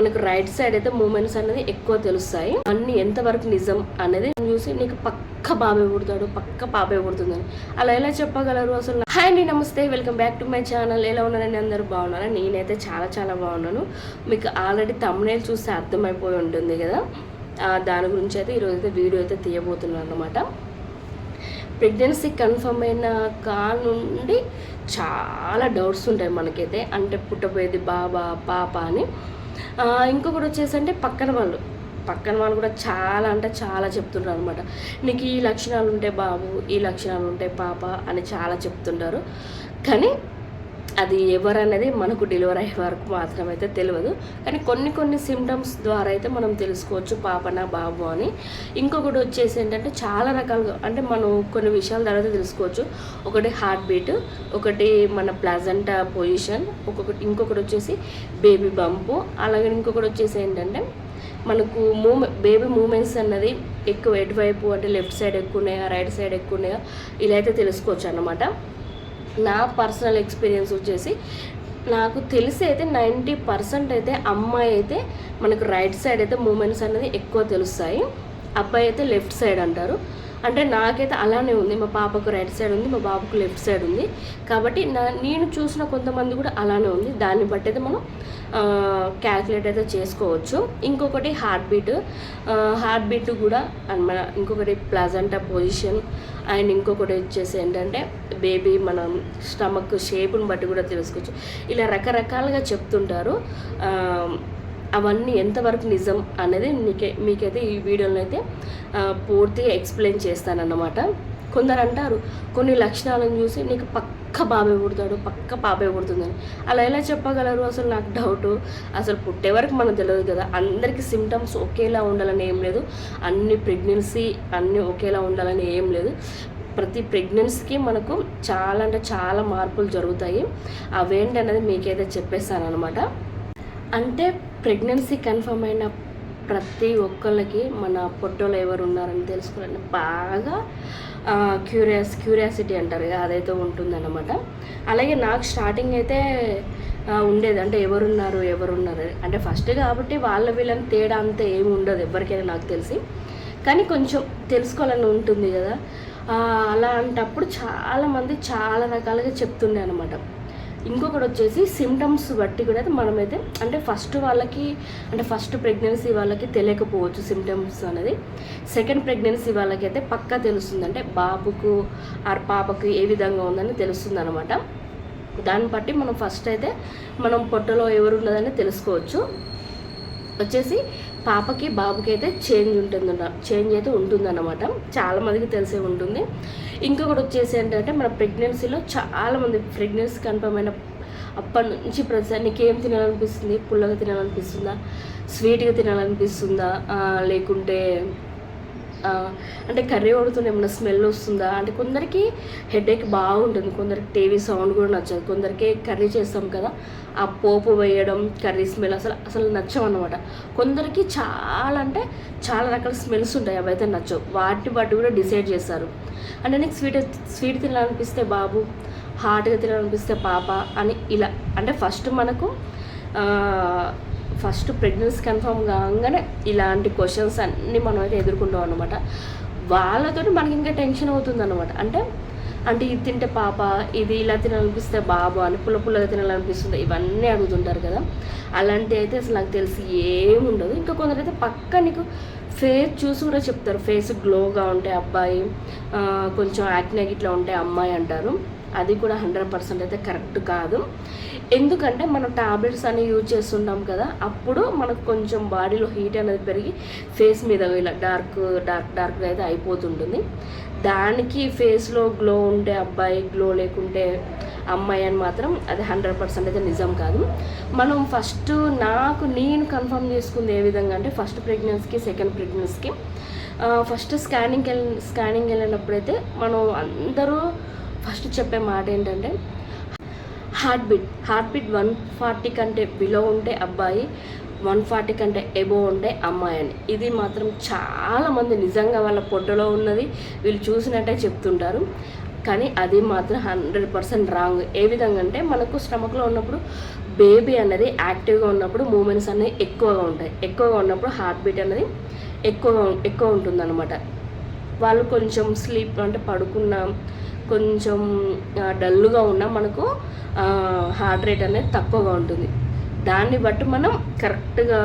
మనకు right side అయితే moments అనేది ఎక్కువ తెలుస్తాయి. అన్ని ఎంతవరకు నిజం అనేది చూసి నీకు పక్క బాబే పుడతాడు పక్క పాపే పుడుతుందని. అలా ఎలా చెప్పగలరు అసలు? హాయ్ అండి నమస్తే. Welcome back to my channel ఎలా ఉన్నారని అందరూ? బాగున్నారా? నేనైతే చాలా చాలా బాగున్నాను. మీకు ఆల్రెడీ తమ్నేల్ చూస్తే అర్థమైపోయి ఉంటుంది కదా. దాని గురించి అయితే ఈరోజు అయితే వీడియో అయితే తీయబోతున్నాను అనమాట ప్రెగ్నెన్సీ కన్ఫర్మ్ అయిన కాల్ నుండి చాలా డౌట్స్ ఉంటాయి మనకైతే. అంటే పుట్టబోయేది బాబా పాప అని. ఇంకొకటి వచ్చేసంటే పక్కన వాళ్ళు. పక్కన వాళ్ళు కూడా చాలా అంటే చాలా చెప్తుంటారు అనమాట. నీకు ఈ లక్షణాలు ఉంటే బాబు ఈ లక్షణాలు ఉంటే పాప అని చాలా చెప్తుంటారు. కానీ అది ఎవరనేది మనకు డెలివరీ అయ్యే వరకు మాత్రమైతే తెలియదు కానీ కొన్ని కొన్ని సిమ్టమ్స్ ద్వారా అయితే మనం తెలుసుకోవచ్చు పాపన బాబు అని. ఇంకొకటి వచ్చేసి ఏంటంటే చాలా రకాలుగా అంటే మనం కొన్ని విషయాల తర్వాత తెలుసుకోవచ్చు. ఒకటి హార్ట్ బీట్ ఒకటి మన ప్లజెంట్ పొజిషన్ ఒక్కొక్కటి ఇంకొకటి వచ్చేసి బేబీ బంపు అలాగే ఇంకొకటి వచ్చేసి ఏంటంటే మనకు మూమె బేబీ మూమెంట్స్ అన్నది ఎక్కువ ఎటువైపు అంటే లెఫ్ట్ సైడ్ ఎక్కువ ఉన్నాయా రైట్ సైడ్ ఎక్కువ ఉన్నాయా ఇలా అయితే తెలుసుకోవచ్చు అన్నమాట నా పర్సనల్ ఎక్స్పీరియన్స్ వచ్చేసి నాకు తెలిసి అయితే నైంటీ పర్సెంట్ అయితే అమ్మాయి అయితే మనకు రైట్ సైడ్ అయితే మూమెంట్స్ అనేది ఎక్కువ తెలుస్తాయి. అబ్బాయి అయితే లెఫ్ట్ సైడ్ అంటారు. అంటే నాకైతే అలానే ఉంది. మా పాపకు రైట్ సైడ్ ఉంది మా బాబుకు లెఫ్ట్ సైడ్ ఉంది. కాబట్టి నా నేను చూసిన కొంతమంది కూడా అలానే ఉంది. దాన్ని బట్టి అయితే మనం క్యాల్కులేట్ అయితే చేసుకోవచ్చు. ఇంకొకటి హార్ట్ బీట్. హార్ట్ బీట్ కూడా అండ్ మన ఇంకొకటి ప్లజంట్ పొజిషన్ అండ్ ఇంకొకటి వచ్చేసి ఏంటంటే బేబీ మనం స్టమక్ షేప్ని బట్టి కూడా తెలుసుకోవచ్చు. ఇలా రకరకాలుగా చెప్తుంటారు. అవన్నీ ఎంతవరకు నిజం అనేది మీకే మీకైతే ఈ వీడియోలో అయితే పూర్తిగా ఎక్స్ప్లెయిన్ చేస్తానన్నమాట. కొందరు అంటారు కొన్ని లక్షణాలను చూసి నీకు పక్క బాబే పుడతాడు పక్క పాపే పుడుతుందని. అలా ఎలా చెప్పగలరు? అసలు నాకు డౌట్ అసలు పుట్టే వరకు మనకు తెలియదు కదా. అందరికీ సిమ్టమ్స్ ఒకేలా ఉండాలని ఏం లేదు. అన్ని ప్రెగ్నెన్సీ అన్నీ ఒకేలా ఉండాలని ఏం లేదు. ప్రతి ప్రెగ్నెన్సీకి మనకు చాలా అంటే చాలా మార్పులు జరుగుతాయి. అవేంటి అనేది మీకైతే చెప్పేస్తాను అనమాట అంటే ప్రెగ్నెన్సీ కన్ఫర్మ్ అయిన ప్రతి ఒక్కళ్ళకి మన పొట్టోలో ఎవరు ఉన్నారని తెలుసుకోవాలని బాగా క్యూరియాస్ క్యూరియాసిటీ అంటారు కదా అదైతే ఉంటుందన్నమాట. అలాగే నాకు స్టార్టింగ్ అయితే ఉండేది. అంటే ఎవరున్నారు ఎవరున్నారు. అంటే ఫస్ట్ కాబట్టి వాళ్ళ వీళ్ళని తేడా అంతా ఏమి ఉండదు ఎవరికైనా నాకు తెలిసి. కానీ కొంచెం తెలుసుకోవాలని ఉంటుంది కదా. అలాంటప్పుడు చాలామంది చాలా రకాలుగా చెప్తుండే అనమాట ఇంకొకటి వచ్చేసి సిమ్టమ్స్ బట్టి కూడా అయితే మనమైతే అంటే ఫస్ట్ వాళ్ళకి అంటే ఫస్ట్ ప్రెగ్నెన్సీ వాళ్ళకి తెలియకపోవచ్చు సిమ్టమ్స్ అనేది. సెకండ్ ప్రెగ్నెన్సీ వాళ్ళకి అయితే పక్కా తెలుస్తుంది. అంటే బాబుకు ఆర్ పాపకు ఏ విధంగా ఉందని తెలుస్తుంది అనమాట దాన్ని బట్టి మనం ఫస్ట్ అయితే మనం పొట్టలో ఎవరు ఉన్నదని తెలుసుకోవచ్చు. వచ్చేసి పాపకి బాబుకి అయితే చేంజ్ ఉంటుంది చేంజ్ అయితే ఉంటుందన్నమాట. చాలా మందికి తెలిసే ఉంటుంది. ఇంకొకటి వచ్చేసి ఏంటంటే మన ప్రెగ్నెన్సీలో చాలామంది ప్రెగ్నెన్సీ కన్ఫర్మ్ అయిన అప్పటి నుంచి ప్రతిసారి నీకేం తినాలనిపిస్తుంది? పుల్లగా తినాలనిపిస్తుందా? స్వీట్గా తినాలనిపిస్తుందా? లేకుంటే అంటే కర్రీ వండుతుంటే ఏమైనా స్మెల్ వస్తుందా? అంటే కొందరికి హెడేక్ బాగుంటుంది. కొందరికి టీవీ సౌండ్ కూడా నచ్చదు. కొందరికి కర్రీ చేస్తాం కదా ఆ పోపు వేయడం కర్రీ స్మెల్ అసలు అసలు నచ్చవు కొందరికి చాలా అంటే చాలా రకాల స్మెల్స్ ఉంటాయి. అవి అయితే నచ్చవు. వాటిని బట్టి కూడా డిసైడ్ చేస్తారు. అంటే నీకు స్వీట్ స్వీట్ తినాలనిపిస్తే బాబు హార్ట్గా తినాలనిపిస్తే పాప అని ఇలా. అంటే ఫస్ట్ మనకు ఫస్ట్ ప్రెగ్నెన్సీ కన్ఫర్మ్ కాగానే ఇలాంటి క్వశ్చన్స్ అన్నీ మనం అయితే ఎదుర్కొంటాం అనమాట వాళ్ళతో మనకి ఇంకా టెన్షన్ అవుతుంది అనమాట అంటే అంటే ఇది తింటే పాప ఇది ఇలా తినాలనిపిస్తే బాబు అని పుల్ల పుల్లగా తినాలనిపిస్తుంది ఇవన్నీ అడుగుతుంటారు కదా. అలాంటి అయితే అసలు నాకు తెలిసి ఏముండదు ఇంకా కొందరైతే పక్క నీకు ఫేస్ చూసి కూడా చెప్తారు. ఫేస్ గ్లోగా ఉంటే అబ్బాయి కొంచెం యాక్నే ఇట్లా ఉంటే అమ్మాయి అంటారు. అది కూడా హండ్రెడ్ పర్సెంట్ అయితే కరెక్ట్ కాదు. ఎందుకంటే మనం టాబ్లెట్స్ అని యూజ్ చేస్తుంటాం కదా అప్పుడు మనకు కొంచెం బాడీలో హీట్ అనేది పెరిగి ఫేస్ మీద ఇలా డార్క్ డార్క్ డార్క్గా అయితే అయిపోతుంటుంది. దానికి ఫేస్లో గ్లో ఉంటే అబ్బాయి గ్లో లేకుంటే అమ్మాయి అని మాత్రం అది హండ్రెడ్ పర్సెంట్ అయితే నిజం కాదు. మనం ఫస్ట్ నాకు నేను కన్ఫర్మ్ చేసుకుంది ఏ విధంగా అంటే ఫస్ట్ ప్రెగ్నెన్సీకి సెకండ్ ప్రెగ్నెన్సీకి. ఫస్ట్ స్కానింగ్కి వెళ్ళి స్కానింగ్ వెళ్ళినప్పుడైతే మనం అందరూ ఫస్ట్ చెప్పే మాట ఏంటంటే heart beat heart beat one forty కంటే బిలో ఉంటే అబ్బాయి వన్ ఫార్టీ కంటే ఎబో ఉండే అమ్మాయి అని. ఇది మాత్రం చాలామంది నిజంగా వాళ్ళ పొట్టలో ఉన్నది వీళ్ళు చూసినట్టే చెప్తుంటారు. కానీ అది మాత్రం హండ్రెడ్ పర్సెంట్ రాంగ్. ఏ విధంగా అంటే మనకు స్టమక్లో ఉన్నప్పుడు బేబీ అనేది యాక్టివ్గా ఉన్నప్పుడు మూమెంట్స్ అనేవి ఎక్కువగా ఉంటాయి. ఎక్కువగా ఉన్నప్పుడు హార్ట్ బీట్ అనేది ఎక్కువగా ఎక్కువ ఉంటుందన్నమాట. వాళ్ళు కొంచెం స్లీప్ అంటే పడుకున్న కొంచెం డల్గా ఉన్నా మనకు హార్ట్ రేట్ అనేది తక్కువగా ఉంటుంది. దాన్ని బట్టి మనం కరెక్ట్గా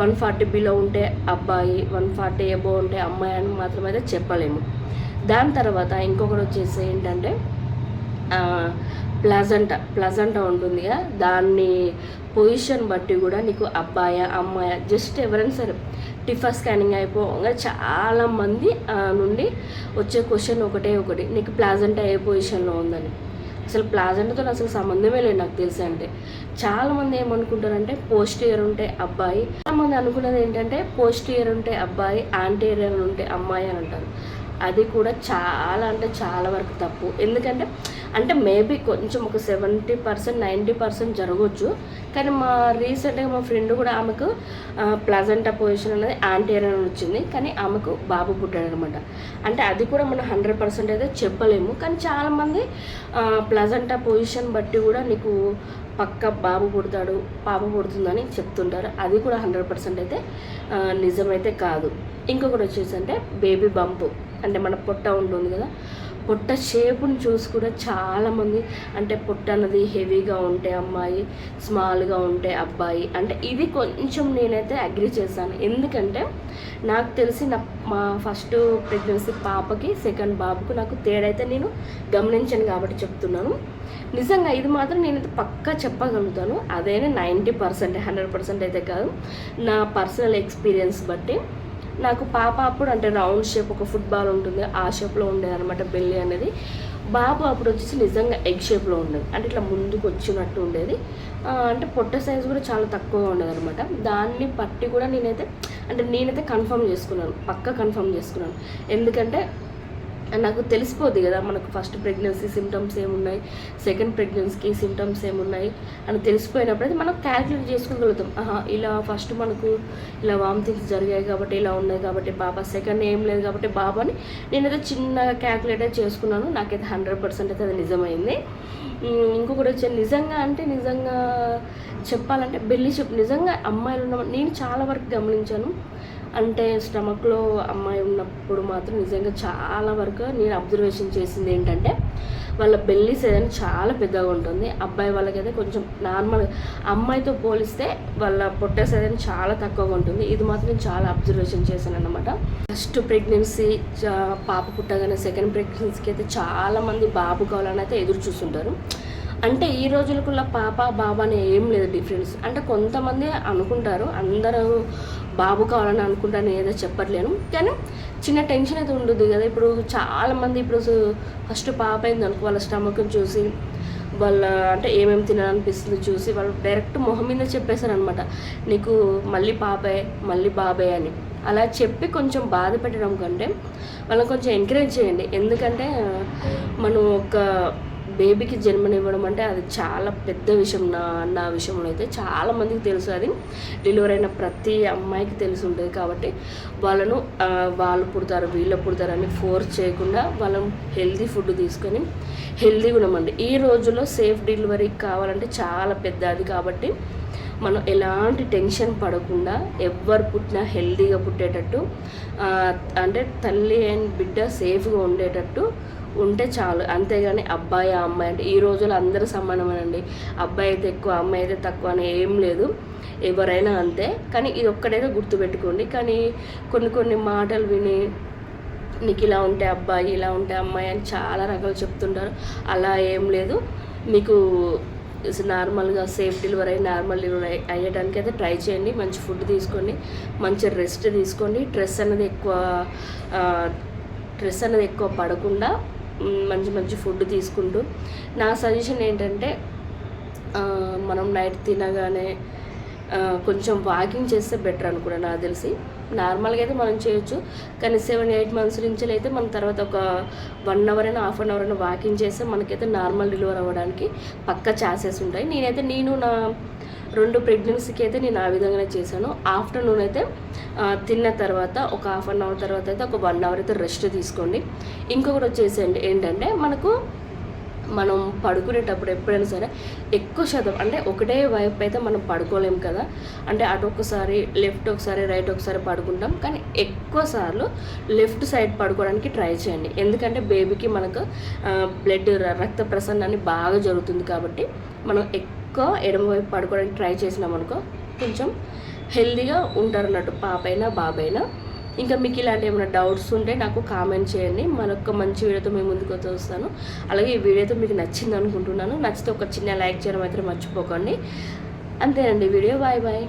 వన్ ఫార్టీ బిలో ఉంటే అబ్బాయి వన్ ఫార్టీ ఎబో ఉంటే అమ్మాయి అని మాత్రమైతే చెప్పలేము. దాని తర్వాత ఇంకొకటి వచ్చేసి ఏంటంటే ప్లజంట ప్లజంట ఉంటుంది కదా దాన్ని పొజిషన్ బట్టి కూడా నీకు అబ్బాయా అమ్మాయా జస్ట్ ఎవరైనా సరే టిఫా స్కానింగ్ అయిపోగా చాలామంది నుండి వచ్చే క్వశ్చన్ ఒకటే ఒకటి నీకు ప్లాజెంట్ ఏ పొజిషన్లో ఉందని. అసలు ప్లాజెంట్తో అసలు సంబంధమే లేదు నాకు తెలిసి అంటే. చాలామంది ఏమనుకుంటారంటే పోస్ట్ ఇయర్ ఉంటే అబ్బాయి. చాలామంది అనుకున్నది ఏంటంటే పోస్ట్ ఇయర్ ఉంటే అబ్బాయి యాంటీరియర్ ఉంటే అమ్మాయి అని అంటారు. అది కూడా చాలా అంటే చాలా వరకు తప్పు. ఎందుకంటే అంటే మేబీ కొంచెం ఒక సెవెంటీ పర్సెంట్ నైంటీ పర్సెంట్ జరగవచ్చు కానీ మా రీసెంట్గా మా ఫ్రెండ్ కూడా ఆమెకు ప్లజెంట్ పొజిషన్ అనేది యాంటీరియర్ అని వచ్చింది. కానీ ఆమెకు బాబు పుట్టాడు అనమాట అంటే అది కూడా మనం హండ్రెడ్ పర్సెంట్ అయితే చెప్పలేము. కానీ చాలామంది ప్లజెంట్ పొజిషన్ బట్టి కూడా నీకు పక్క బాబు పుడతాడు పాప పుడుతుందని చెప్తుంటారు. అది కూడా హండ్రెడ్ పర్సెంట్ అయితే నిజమైతే కాదు. ఇంకొకటి వచ్చేసి అంటే బేబీ బంపు. అంటే మన పొట్ట ఉంటుంది కదా పొట్ట షేపుని చూసి కూడా చాలామంది అంటే పొట్ట అన్నది హెవీగా ఉంటే అమ్మాయి స్మాల్గా ఉంటే అబ్బాయి అంటే ఇది కొంచెం నేనైతే అగ్రి చేశాను. ఎందుకంటే నాకు తెలిసి నా మా ఫస్ట్ ప్రెగ్నెన్సీ పాపకి సెకండ్ బాబుకు నాకు తేడైతే నేను గమనించాను కాబట్టి చెప్తున్నాను. నిజంగా ఇది మాత్రం నేనైతే పక్కా చెప్పగలుగుతాను. అదే నైంటీ పర్సెంట్ హండ్రెడ్ పర్సెంట్ అయితే కాదు. నా పర్సనల్ ఎక్స్పీరియన్స్ బట్టి నాకు పాప అప్పుడు అంటే రౌండ్ షేప్ ఒక ఫుట్బాల్ ఉంటుంది ఆ షేప్లో ఉండేది అనమాట బెల్లి అనేది. బాబు అప్పుడు వచ్చేసి నిజంగా ఎగ్ షేప్లో ఉండేది అంటే ఇట్లా ముందుకు వచ్చినట్టు ఉండేది. అంటే పొట్ట సైజు కూడా చాలా తక్కువగా ఉండేది అనమాట దాన్ని పట్టి కూడా నేనైతే అంటే నేనైతే కన్ఫర్మ్ చేసుకున్నాను పక్క కన్ఫర్మ్ చేసుకున్నాను. ఎందుకంటే నాకు తెలిసిపోద్ది కదా మనకు ఫస్ట్ ప్రెగ్నెన్సీ సిమ్టమ్స్ ఏమున్నాయి సెకండ్ ప్రెగ్నెన్సీకి సిమ్టమ్స్ ఏమున్నాయి అని తెలిసిపోయినప్పుడు అయితే మనం క్యాల్కులేట్ చేసుకోగలుగుతాం. ఆహా ఇలా ఫస్ట్ మనకు ఇలా వామిటింగ్స్ జరిగాయి కాబట్టి ఇలా ఉన్నాయి కాబట్టి బాబా సెకండ్ ఏం లేదు కాబట్టి బాబా అని నేనైతే చిన్నగా క్యాల్కులేటర్ చేసుకున్నాను. నాకైతే హండ్రెడ్ పర్సెంట్ అయితే అది నిజమైంది. ఇంకొకటి వచ్చి నిజంగా అంటే నిజంగా చెప్పాలంటే బెల్లి చెప్పు నిజంగా అమ్మాయిలు ఉన్న నేను చాలా వరకు గమనించాను. అంటే స్టమక్లో అమ్మాయి ఉన్నప్పుడు మాత్రం నిజంగా చాలా వరకు నేను అబ్జర్వేషన్ చేసింది ఏంటంటే వాళ్ళ బెల్లీస్ ఏదైనా చాలా పెద్దగా ఉంటుంది. అబ్బాయి వాళ్ళకైతే కొంచెం నార్మల్ అమ్మాయితో పోలిస్తే వాళ్ళ పొట్ట ఏదైనా చాలా తక్కువగా ఉంటుంది. ఇది మాత్రం నేను చాలా అబ్జర్వేషన్ చేశాను అనమాట ఫస్ట్ ప్రెగ్నెన్సీ పాప పుట్టగానే సెకండ్ ప్రెగ్నెన్సీకి అయితే చాలామంది బాబు కావాలని అయితే ఎదురు చూస్తుంటారు. అంటే ఈ రోజులకుள்ள పాప బాబా అని ఏం లేదు డిఫరెన్స్ అంటే కొంతమంది అనుకుంటారు అందరూ బాబు కావాలని అనుకుంటాను ఏదో చెప్పట్లేను. కానీ చిన్న టెన్షన్ అయితే ఉండదు కదా. ఇప్పుడు చాలామంది ఇప్పుడు ఫస్ట్ పాప అయింది అనుకో వాళ్ళ స్టమక్ చూసి వాళ్ళ అంటే ఏమేమి తినాలనిపిస్తుంది చూసి వాళ్ళు డైరెక్ట్ మొహం మీద చెప్పేశారనమాట నీకు మళ్ళీ పాపే మళ్ళీ బాబే అని. అలా చెప్పి కొంచెం బాధ పెట్టడం కంటే వాళ్ళని కొంచెం ఎంకరేజ్ చేయండి. ఎందుకంటే మనం ఒక బేబీకి జన్మనివ్వడం అంటే అది చాలా పెద్ద విషయం నా నా విషయంలో అయితే. చాలా మందికి తెలుసు అది. డెలివరీ అయిన ప్రతి అమ్మాయికి తెలిసి ఉంటుంది కాబట్టి వాళ్ళను వాళ్ళు పుడతారు వీళ్ళు పుడతారు అని ఫోర్స్ చేయకుండా వాళ్ళం హెల్తీ ఫుడ్ తీసుకొని హెల్దీగా ఉండమండి. ఈ రోజుల్లో సేఫ్ డెలివరీ కావాలంటే చాలా పెద్ద అది కాబట్టి మనం ఎలాంటి టెన్షన్ పడకుండా ఎవరు పుట్టినా హెల్దీగా పుట్టేటట్టు అంటే తల్లి అండ్ బిడ్డ సేఫ్గా ఉండేటట్టు ఉంటే చాలు. అంతేగాని అబ్బాయి అమ్మాయి అంటే ఈ రోజులు అందరూ సమానమేనండి. అబ్బాయి అయితే ఎక్కువ అమ్మాయి అయితే తక్కువ అని ఏం లేదు. ఎవరైనా అంతే. కానీ ఇది ఒక్కడైతే గుర్తుపెట్టుకోండి. కానీ కొన్ని కొన్ని మాటలు విని నీకు ఇలా ఉంటే అబ్బాయి ఇలా ఉంటే అమ్మాయి అని చాలా రకాలు చెప్తుంటారు. అలా ఏం లేదు. మీకు నార్మల్గా సేఫ్ డెలివరీ అయ్యి నార్మల్ డెలివరీ అయ్యడానికి అయితే ట్రై చేయండి. మంచి ఫుడ్ తీసుకోండి. మంచి రెస్ట్ తీసుకోండి. స్ట్రెస్ అనేది ఎక్కువ స్ట్రెస్ అనేది ఎక్కువ పడకుండా మంచి మంచి ఫుడ్ తీసుకుంటూ. నా సజెషన్ ఏంటంటే మనం నైట్ తినగానే కొంచెం వాకింగ్ చేస్తే బెటర్ అనుకున్నా నాకు తెలిసి. నార్మల్గా అయితే మనం చేయొచ్చు కానీ సెవెన్ ఎయిట్ మంత్స్ నుంచి అయితే మన తర్వాత ఒక వన్ అవర్ అయినా హాఫ్ అన్ అవర్ అయినా వాకింగ్ చేస్తే మనకైతే నార్మల్ డెలివర్ అవ్వడానికి పక్క ఛాన్సెస్ ఉంటాయి. నేనైతే నేను నా రెండు ప్రెగ్నెన్సీకి అయితే నేను ఆ విధంగానే చేశాను. ఆఫ్టర్నూన్ అయితే తిన్న తర్వాత ఒక హాఫ్ అన్ అవర్ తర్వాత అయితే ఒక వన్ అవర్ అయితే రెస్ట్ తీసుకోండి. ఇంకొకటి వచ్చేసేయండి ఏంటంటే మనకు మనం పడుకునేటప్పుడు ఎప్పుడైనా సరే ఎక్కువ శాతం అంటే ఒకటే వైపు అయితే మనం పడుకోలేం కదా. అంటే అటు ఒకసారి లెఫ్ట్ ఒకసారి రైట్ ఒకసారి పడుకుంటాం. కానీ ఎక్కువ సార్లు లెఫ్ట్ సైడ్ పడుకోవడానికి ట్రై చేయండి. ఎందుకంటే బేబీకి మనకు బ్లడ్ రక్త ప్రసరణాన్ని బాగా జరుగుతుంది కాబట్టి మనం ఎక్కువ ఎడమ వైపు పడుకోవడానికి ట్రై చేసినాం అనుకో కొంచెం హెల్దీగా ఉంటారు అన్నట్టు పాపైనా బాబైనా. ఇంకా మీకు ఇలాంటి ఏమైనా డౌట్స్ ఉంటే నాకు కామెంట్ చేయండి. మరొక మంచి వీడియోతో మేము ముందుకు వస్తాను. అలాగే ఈ వీడియోతో మీకు నచ్చింది అనుకుంటున్నాను. నచ్చితే ఒక చిన్న లైక్ చేయడం అయితే మర్చిపోకండి. అంతేనండి వీడియో. Bye bye.